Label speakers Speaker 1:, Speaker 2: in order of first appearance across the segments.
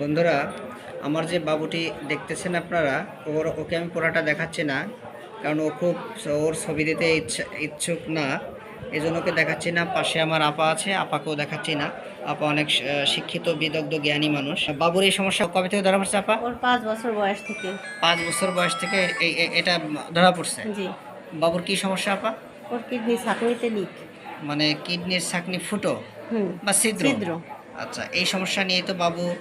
Speaker 1: বন্ধুরা আমার যে বাবুটি দেখতেছেন আপনারা ওর ওকে আমি পোড়াটা দেখাচ্ছি না কারণ ও খুব ওর ছবি দিতে ইচ্ছা ইচ্ছুক না। এই জন্য ওকে দেখাচ্ছি না। পাশে আমার আপা আছে আপাকেও দেখাচ্ছি না। আপা অনেক শিক্ষিত বিদগ্ধ জ্ঞানী মানুষ। বাবুর এই সমস্যা কবে থেকে ধরা পড়ছে আপা?
Speaker 2: ওর পাঁচ বছর বয়স থেকে।
Speaker 1: পাঁচ বছর বয়স থেকে এই এটা ধরা পড়ছে?
Speaker 2: জি।
Speaker 1: বাবুর কি সমস্যা আপা?
Speaker 2: ওর কিডনি ছাকনিতে লিক।
Speaker 1: মানে কিডনির ছাকনি ফুটো
Speaker 2: হুম।
Speaker 1: বা ছিদ্র?
Speaker 2: ছিদ্র।
Speaker 1: আচ্ছা এই সমস্যা নিয়ে তো বাবু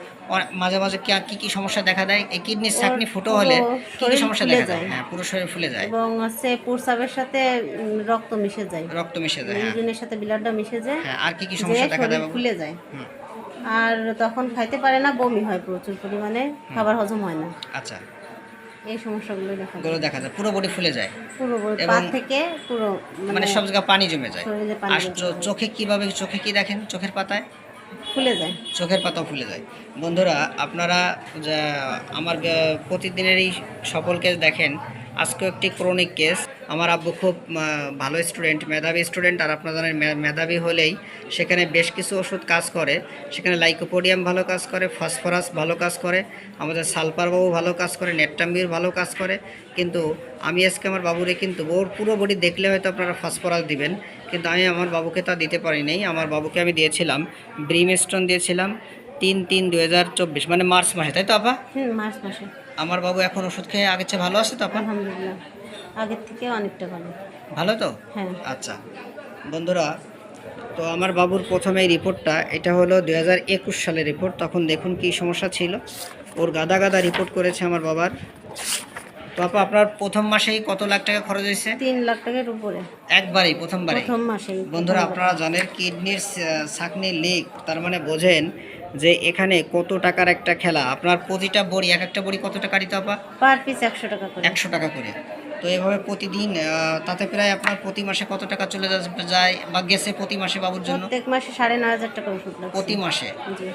Speaker 1: মাঝে মাঝে কি কি কি সমস্যা দেখা দেয়? এই কিডনির ছাকনি ফুটো হলে কি কি সমস্যা দেখা যায়। হ্যাঁ পুরো শরীর ফুলে যায়।
Speaker 2: এবং হচ্ছে প্রস্রাবের সাথে রক্ত মিশে যায়।
Speaker 1: রক্ত মিশে যায় হ্যাঁ।
Speaker 2: ইউরিনের সাথে ব্লাডটা মিশে যায়।
Speaker 1: হ্যাঁ আর কি কি সমস্যা দেখা দেয়
Speaker 2: ফুলে যায়। আর তখন খাইতে পারে না বমি হয় প্রচুর পরিমাণে খাবার হজম হয় না।
Speaker 1: আচ্ছা।
Speaker 2: এই সমস্যাগুলো দেখা
Speaker 1: যায়গুলো দেখা যায়। পুরো বডি ফুলে যায়।
Speaker 2: পুরো বডি- পা থেকে পুরো
Speaker 1: মানে
Speaker 2: মানে
Speaker 1: সব জায়গায় পানি জমে যায়। আর। চোখে কীভাবে চোখে কি দেখেন? চোখের পাতায়?
Speaker 2: ফুলে যায়।
Speaker 1: চোখের পাতাও ফুলে যায়। বন্ধুরা আপনারা আমার আহ, প্রতিদিনেরই সফল কেস দেখেন আজকে একটি ক্রনিক কেস আমার আব্বু খুব ভালো স্টুডেন্ট মেধাবী স্টুডেন্ট আর আপনারা জানেন মেধাবী হলেই সেখানে বেশ কিছু ওষুধ কাজ করে। সেখানে লাইকোপোডিয়াম ভালো কাজ করে ফসফরাস ভালো কাজ করে আমাদের সালপারবাবু ভালো কাজ করে নেট্টাম্বির ভালো কাজ করে। কিন্তু আমি আজকে আমার বাবুরে কিন্তু ওর পুরো বডি দেখলে হয়তো আপনারা ফসফরাস দিবেন। কিন্তু আমি আমার বাবুকে তা দিতে পারি নাই। আমার বাবুকে আমি দিয়েছিলাম ব্রিমস্টোন দিয়েছিলাম তিন তিন দু হাজার চব্বিশ মানে মার্চ মাসে তাই তো আপা?
Speaker 2: মাস মাসে।
Speaker 1: আমার বাবু এখন ওষুধ খেয়ে আগের চেয়ে ভালো আছে তো আপা?
Speaker 2: আলহামদুলিল্লাহ। আগের থেকে অনেকটা ভালো।
Speaker 1: ভালো তো?
Speaker 2: হ্যাঁ।
Speaker 1: আচ্ছা। বন্ধুরা তো আমার বাবুর প্রথমে এই রিপোর্টটা এটা হলো দু হাজার একুশ সালের রিপোর্ট তখন দেখুন কি সমস্যা ছিল। ওর গাদা গাদা রিপোর্ট করেছে আমার বাবার। তো আপা আপনার প্রথম মাসেই কত লাখ টাকা খরচ হয়েছে?
Speaker 2: তিন লাখ টাকার উপরে।
Speaker 1: একবারই প্রথমবারই?
Speaker 2: প্রথম মাসেই
Speaker 1: বন্ধুরা আপনারা জানেন কিডনির ছাকনি লিক তার মানে বোঝেন যে এখানে কত টাকার একটা খেলা। আপনার প্রতিটা বড়ি এক একটা বড়ি কত টাকা দিতে আপা?
Speaker 2: পার পিস একশো টাকা করে।
Speaker 1: একশো টাকা করে। তো এভাবে প্রতিদিন তাতে প্রায় আপনার প্রতি মাসে কত টাকা চলে যায় বা গেছে প্রতি মাসে বাবুর জন্য?
Speaker 2: প্রত্যেক মাসে সাড়ে নয় হাজার টাকা ওষুধ
Speaker 1: প্রতি মাসে?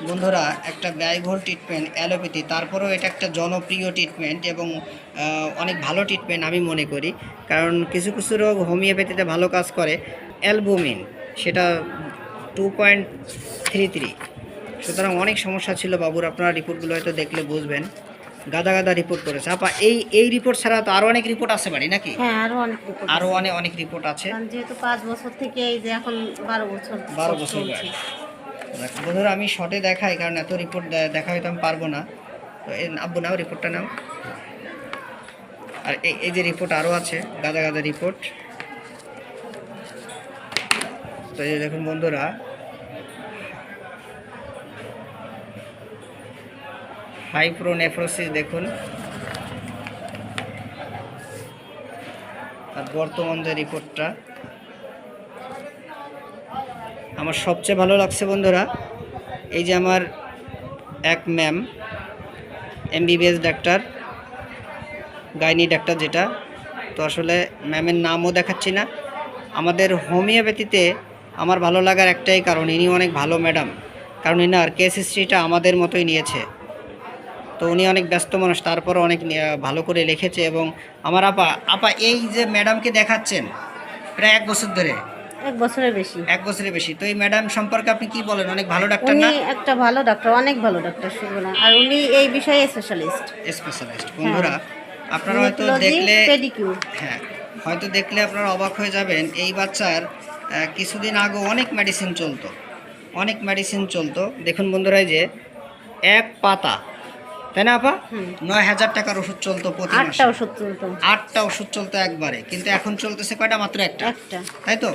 Speaker 1: বন্ধুরা একটা ব্যয়বহুল ট্রিটমেন্ট অ্যালোপ্যাথি তারপরেও এটা একটা জনপ্রিয় ট্রিটমেন্ট এবং অনেক ভালো ট্রিটমেন্ট আমি মনে করি। কারণ কিছু কিছু রোগ হোমিওপ্যাথিতে ভালো কাজ করে। অ্যালবুমিন সেটা টু পয়েন্ট থ্রি থ্রি সুতরাং অনেক সমস্যা ছিল বাবুর আপনারা রিপোর্টগুলো হয়তো দেখলে বুঝবেন। গাদা গাদা রিপোর্ট করেছে। আপা এই এই রিপোর্ট ছাড়া তো আরও অনেক রিপোর্ট আছে বাড়ি নাকি?
Speaker 2: হ্যাঁ আরও অনেক report
Speaker 1: আরও অনেক অনেক রিপোর্ট আছে।
Speaker 2: কারণ যেহেতু পাঁচ বছর থেকে এই যে এখন বারো বছর
Speaker 1: বারো বছর। বন্ধুরা আমি শর্টে দেখাই কারণ এত রিপোর্ট দেখা হয়তো আমি পারব না। তো এই আব্বু নাও রিপোর্টটা নাও। আর এই এই যে রিপোর্ট আরও আছে গাদা গাদা রিপোর্ট তো এই দেখুন বন্ধুরা হাইপ্রোনেফ্রোসিস দেখুন। আর বর্তমান যে রিপোর্টটা। আমার সবচেয়ে ভালো লাগছে বন্ধুরা, এই যে আমার এক ma'am, MBBS doctor, gynae doctor যেটা, তো আসলে ম্যামের নামও দেখাচ্ছি না। আমাদের হোমিওপ্যাথিতে আমার ভালো লাগার একটাই কারণ, ইনি অনেক ভালো ম্যাডাম, কারণ ইনার কেস হিস্ট্রিটা আমাদের মতোই নিয়েছে। তো উনি অনেক ব্যস্ত মানুষ তারপর অনেক ভালো করে লিখেছে এবং আমার আপা আপা এই যে ম্যাডামকে দেখাচ্ছেন প্রায় এক বছর ধরে।
Speaker 2: এক বছরের বেশি।
Speaker 1: এক বছরের বেশি। তো এই ম্যাডাম সম্পর্কে আপনি কি বলেন? অনেক ভালো ডাক্তার না?
Speaker 2: একটা ভালো ডাক্তার অনেক ভালো ডাক্তার সুবনা আর উনি এই বিষয়ে স্পেশালিস্ট
Speaker 1: স্পেশালিস্ট বন্ধুরা আপনারা হয়তো দেখলে হ্যাঁ হয়তো দেখলে আপনারা অবাক হয়ে যাবেন এই বাচ্চার কিছুদিন আগে অনেক মেডিসিন চলতো। অনেক মেডিসিন চলতো। দেখুন বন্ধুরা এই যে এক পাতা। তাই না আপা। নয় হাজার টাকার ওষুধ চলতো প্রতি
Speaker 2: আটটা ওষুধ চলতো।
Speaker 1: আটটা ওষুধ চলতো একবারে কিন্তু এখন চলতেছে কয়টা? মাত্র একটা।
Speaker 2: একটা।
Speaker 1: তাই তো?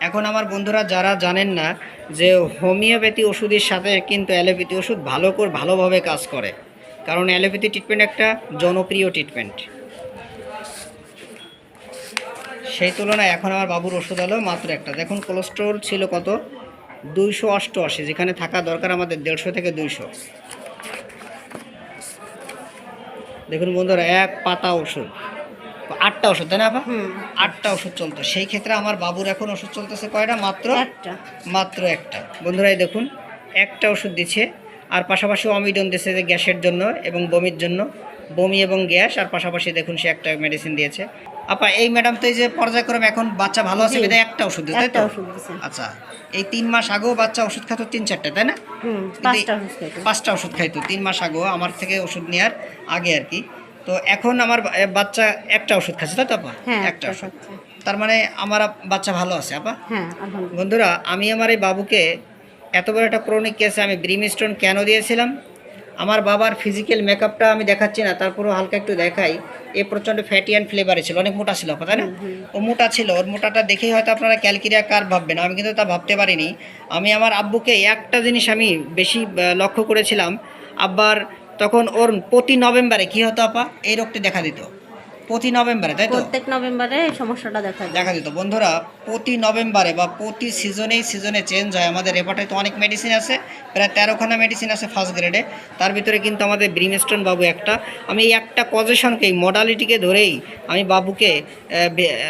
Speaker 1: এখন আমার বন্ধুরা যারা জানেন না যে হোমিওপ্যাথি ওষুধের সাথে কিন্তু অ্যালোপ্যাথি ওষুধ ভালো করে ভালোভাবে কাজ করে। কারণ অ্যালোপ্যাথি ট্রিটমেন্ট একটা জনপ্রিয় ট্রিটমেন্ট সেই তুলনায় এখন আমার বাবুর ওষুধ হলো মাত্র একটা। দেখুন কোলেস্ট্রল ছিল কত? দুইশো অষ্টআশি যেখানে থাকা দরকার আমাদের দেড়শো থেকে দুইশো। দেখুন বন্ধুরা এক পাতা ওষুধ। আটটা ওষুধ তাই না আপা? আটটা ওষুধ চলতো। সেই ক্ষেত্রে আমার বাবুর এখন ওষুধ চলতেছে কয়টা? মাত্র? মাত্র একটা। বন্ধুরা এই দেখুন একটা ওষুধ দিচ্ছে। আর পাশাপাশি অমিডন দিচ্ছে যে গ্যাসের জন্য এবং বমির জন্য। বমি এবং গ্যাস আর পাশাপাশি দেখুন সে একটা মেডিসিন দিয়েছে। আপা এই ম্যাডাম তো এই যে পর্যায়ক্রমে এখন বাচ্চা ভালো আছে। বিধায় একটা ওষুধ তাই তো? আচ্ছা এই তিন মাস আগেও বাচ্চা ওষুধ খাতো তিন চারটে তাই না?
Speaker 2: হুম পাঁচটা ওষুধ খাইতো।
Speaker 1: তিন মাস আগেও আমার থেকে ওষুধ নেওয়ার আগে আর কি। তো এখন আমার বাচ্চা একটা ওষুধ খাচ্ছে তাই তো আপা?
Speaker 2: হ্যাঁ
Speaker 1: একটা ওষুধ। তার মানে আমার বাচ্চা ভালো আছে আপা?
Speaker 2: হ্যাঁ
Speaker 1: বন্ধুরা আমি আমার এই বাবুকে এত বড় একটা ক্রনিক কেসে আমি ব্রিমস্টোন কেন দিয়েছিলাম? আমার বাবার ফিজিক্যাল মেকআপটা আমি দেখাচ্ছি না তারপরেও হালকা একটু দেখাই। এ প্রচণ্ড ফ্যাটি অ্যান্ড ফ্লেভারে ছিল অনেক মোটা ছিল তাই না? ও মোটা ছিল ওর মোটাটা দেখেই হয়তো আপনারা ক্যালকিরিয়া কার ভাববেন আমি কিন্তু তা ভাবতে পারিনি। আমি আমার আব্বুকে একটা জিনিস আমি বেশি লক্ষ্য করেছিলাম আব্বার তখন ওর প্রতি নভেম্বরে কি হতো আপা? এই রোগটি দেখা দিত। প্রতি নভেম্বরে তাই তো?
Speaker 2: প্রত্যেক নভেম্বরে এই সমস্যাটা দেখা
Speaker 1: দেখা দিত। বন্ধুরা প্রতি নভেম্বরে বা প্রতি সিজনেই সিজনে চেঞ্জ হয়। আমাদের রেপার্টে তো অনেক মেডিসিন আছে। প্রায় তেরোখানা মেডিসিন আছে ফার্স্ট গ্রেডে তার ভিতরে কিন্তু আমাদের ব্রিমস্টোন বাবু একটা। আমি এই একটা পজিশনকে এই মডালিটিকে ধরেই আমি বাবুকে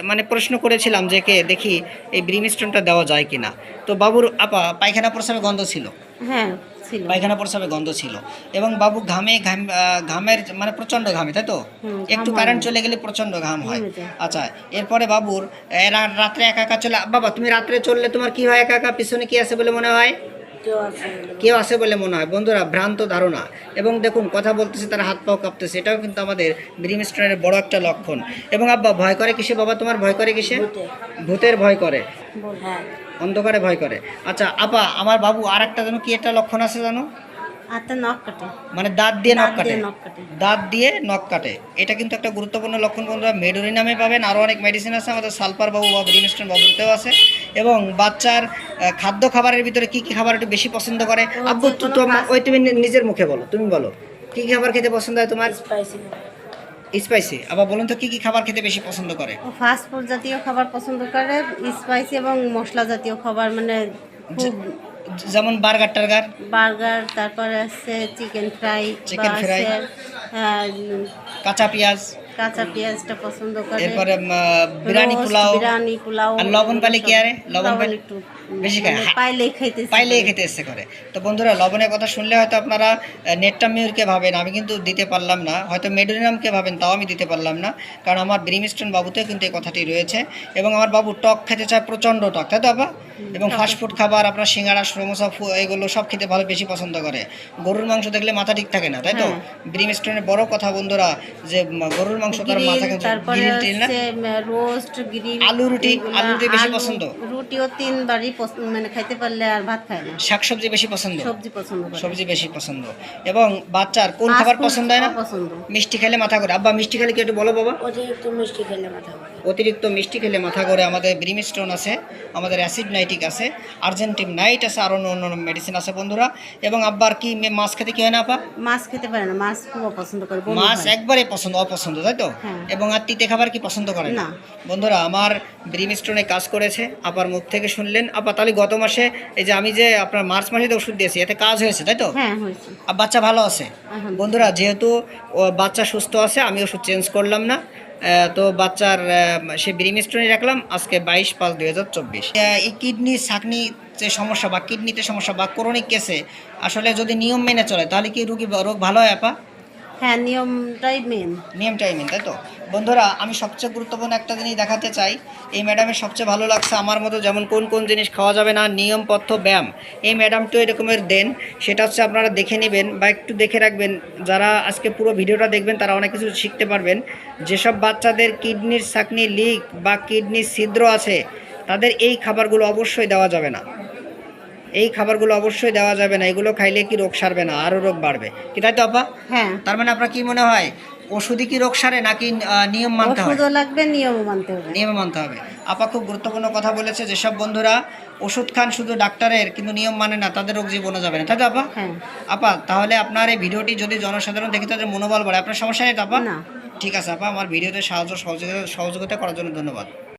Speaker 1: মানে প্রশ্ন করেছিলাম যে কে দেখি এই ব্রিমস্টোনটা দেওয়া যায় কিনা। তো বাবুর আপা পায়খানা প্রস্রাবে গন্ধ ছিল।
Speaker 2: হ্যাঁ
Speaker 1: পায়খানা প্রস্রাবে গন্ধ ছিল। এবং বাবু ঘামে ঘাম ঘামের মানে প্রচণ্ড ঘামে তাই তো? একটু কারেন্ট চলে গেলে প্রচণ্ড ঘাম হয়। আচ্ছা এরপরে বাবুর রাত্রে একা একা চলে বাবা তুমি রাত্রে চললে তোমার কি হয় একা একা? পিছনে কি আছে বলে মনে হয়? কেউ আছে বলে মনে হয়। বন্ধুরা ভ্রান্ত ধারণা। এবং দেখুন কথা বলতেছে তারা হাত পাও কাঁপতেছে। এটাও কিন্তু আমাদের ব্রিমস্টোনের বড় একটা লক্ষণ। এবং আব্বা ভয় করে কিসে বাবা? তোমার ভয় করে কিসে? ভূতের ভয় করে।
Speaker 2: হ্যাঁ।
Speaker 1: অন্ধকারে ভয় করে। আচ্ছা আপা আমার বাবু আর একটা যেন কি একটা লক্ষণ আছে জানো?
Speaker 2: হাতে নখ কাটে।
Speaker 1: মানে দাঁত দিয়ে নখ কাটে। দাঁত দিয়ে নখ কাটে। এটা কিন্তু একটা গুরুত্বপূর্ণ লক্ষণ বন্ধুরা। মেডোরি নামে পাবেন। আরও অনেক মেডিসিন আছে আমাদের সালপার বাবু বা ব্রিমস্টোন বাবুতেও আছে। এবং বাচ্চার খাদ্য খাবারের ভিতরে কি কি খাবার একটু বেশি পছন্দ করে? আব্বু তোমার ওই তুমি নিজের মুখে বলো। তুমি বলো। কি কি খাবার খেতে পছন্দ হয় তোমার?
Speaker 2: স্পাইসি
Speaker 1: স্পাইসি আবার বলুন তো কি কি খাবার খেতে বেশি পছন্দ করে?
Speaker 2: ফাস্ট ফুড জাতীয় খাবার পছন্দ করে স্পাইসি এবং মশলা জাতীয় খাবার মানে খুব
Speaker 1: যেমন বার্গার টার্গার?
Speaker 2: বার্গার তারপরে আছে চিকেন ফ্রাই
Speaker 1: চিকেন ফ্রাই কাঁচা পেঁয়াজ।
Speaker 2: কাঁচা পেঁয়াজটা পছন্দ করে।
Speaker 1: এরপরে বিরিয়ানি পোলাও।
Speaker 2: বিরিয়ানি পোলাও
Speaker 1: আর লবণ পালে কি আরে? লবণ পালে-
Speaker 2: একটু
Speaker 1: বেশি খায়?
Speaker 2: মানে পাইলেই খাইতে ইচ্ছে
Speaker 1: খেতে ইচ্ছে করে। তো বন্ধুরা লবণের কথা শুনলে হয়তো আপনারা নেটটা মিউরকে ভাবেন আমি কিন্তু দিতে পারলাম না। হয়তো মেডোরিনামকে ভাবেন তাও আমি দিতে পারলাম না। কারণ আমার ব্রিমস্টোন বাবুতেও কিন্তু এই কথাটি রয়েছে। এবং আমার বাবু টক খেতে চায় প্রচণ্ড টক। তাই তো বাবা এবং ফাস্টফুড খাবার আপনার সিঙ্গাড়া সমোসা এগুলো সব খেতে ভালো বেশি পছন্দ করে। গরুর মাংস দেখলে মাথা ঠিক থাকে না তাই তো?
Speaker 2: হ্যাঁ।
Speaker 1: ব্রিমস্টোনের বড় কথা বন্ধুরা যে গরুর মাংস তার মাথা
Speaker 2: রোস্ট গ্রিল
Speaker 1: আলু রুটি, আলু রুটি বেশি পছন্দ?
Speaker 2: রুটিও তিনবারই পছ- মানে খাইতে পারলে আর ভাত খায় না।
Speaker 1: শাকসবজি বেশি পছন্দ?
Speaker 2: সবজি পছন্দ করে।
Speaker 1: সবজি বেশি পছন্দ। এবং বাচ্চার কোন খাবার পছন্দ হয় না?
Speaker 2: পছন্দ।
Speaker 1: মিষ্টি খেলে মাথা করে আব্বা মিষ্টি খেলে কি একটু বলো বাবা?
Speaker 2: অতিরিক্ত মিষ্টি খেলে মাথা ঘোরে।
Speaker 1: অতিরিক্ত মিষ্টি খেলে মাথা করে আমাদের ব্রিম স্টোন আছে আমাদের অ্যাসিড নাইটিক আছে আর্জেন্টিন নাইট আছে আরও অন্য অন্য মেডিসিন আছে বন্ধুরা। এবং আব্বার কি মাছ খেতে কি হয় না আপা?
Speaker 2: মাছ খেতে পারে না মাছ খুব অপছন্দ করে
Speaker 1: মাছ একবারে পছন্দ অপছন্দ তাই তো?
Speaker 2: হ্যাঁ।
Speaker 1: এবং আর তিতে খাবার কি পছন্দ করে না। বন্ধুরা আমার ব্রিমস্টোনে কাজ করেছে আপার মুখ থেকে শুনলেন। আপা তাহলে গত মাসে এই যে আমি যে আপনার মার্চ মাসে ওষুধ দিয়েছি এতে কাজ হয়েছে তাই তো?
Speaker 2: হ্যাঁ হয়েছে।
Speaker 1: আর বাচ্চা ভালো আছে? বন্ধুরা যেহেতু বাচ্চা সুস্থ আছে আমি ওষুধ চেঞ্জ করলাম না। তো বাচ্চার সে সে ব্রিমস্টোনে রাখলাম আজকে বাইশ পাঁচ দুই হাজার চব্বিশ। এই কিডনি ছাকনি যে সমস্যা বা কিডনিতে সমস্যা বা ক্রনিক কেসে আসলে যদি নিয়ম মেনে চলে তাহলে কি রুগী রোগ ভালো হয় আপা?
Speaker 2: হ্যাঁ নিয়মটাই মেন
Speaker 1: নিয়মটাই মেন তাই তো? বন্ধুরা আমি সবচেয়ে গুরুত্বপূর্ণ একটা জিনিস দেখাতে চাই। এই ম্যাডামের সবচেয়ে ভালো লাগছে আমার মতো যেমন কোন কোন জিনিস খাওয়া যাবে না নিয়ম পথ্য ব্যায়াম। এই ম্যাডামটিও এরকমের দেন সেটা হচ্ছে আপনারা দেখে নেবেন বা একটু দেখে রাখবেন। যারা আজকে পুরো ভিডিওটা দেখবেন তারা অনেক কিছু শিখতে পারবেন। যেসব বাচ্চাদের কিডনির চাকনি লিক বা কিডনির ছিদ্র আছে তাদের এই খাবারগুলো অবশ্যই দেওয়া যাবে না। এই খাবারগুলো অবশ্যই দেওয়া যাবে না। এগুলো খাইলে কি রোগ সারবে না? আরও রোগ বাড়বে। কি তাই তো আপা?
Speaker 2: হ্যাঁ।
Speaker 1: তার মানে আপনার কি মনে হয়? ওষুধই কি রোগ সারে নাকি নিয়ম মানতে হবে
Speaker 2: ওষুধও লাগবে নিয়মও মানতে হবে।
Speaker 1: নিয়ম মানতে হবে। আপা খুব গুরুত্বপূর্ণ কথা বলেছে যেসব বন্ধুরা ওষুধ খান শুধু ডাক্তারের কিন্তু নিয়ম মানে না তাদের রোগ জীবনও যাবে না। তাই তো আপা?
Speaker 2: হ্যাঁ।
Speaker 1: আপা তাহলে আপনার এই ভিডিওটি যদি জনসাধারণ দেখে তাদের মনোবল বাড়ে আপনার সমস্যা নেই তো আপা?
Speaker 2: না।
Speaker 1: ঠিক আছে আপা আমার ভিডিওতে সাহায্য সহযোগিতা সহযোগিতা করার জন্য ধন্যবাদ।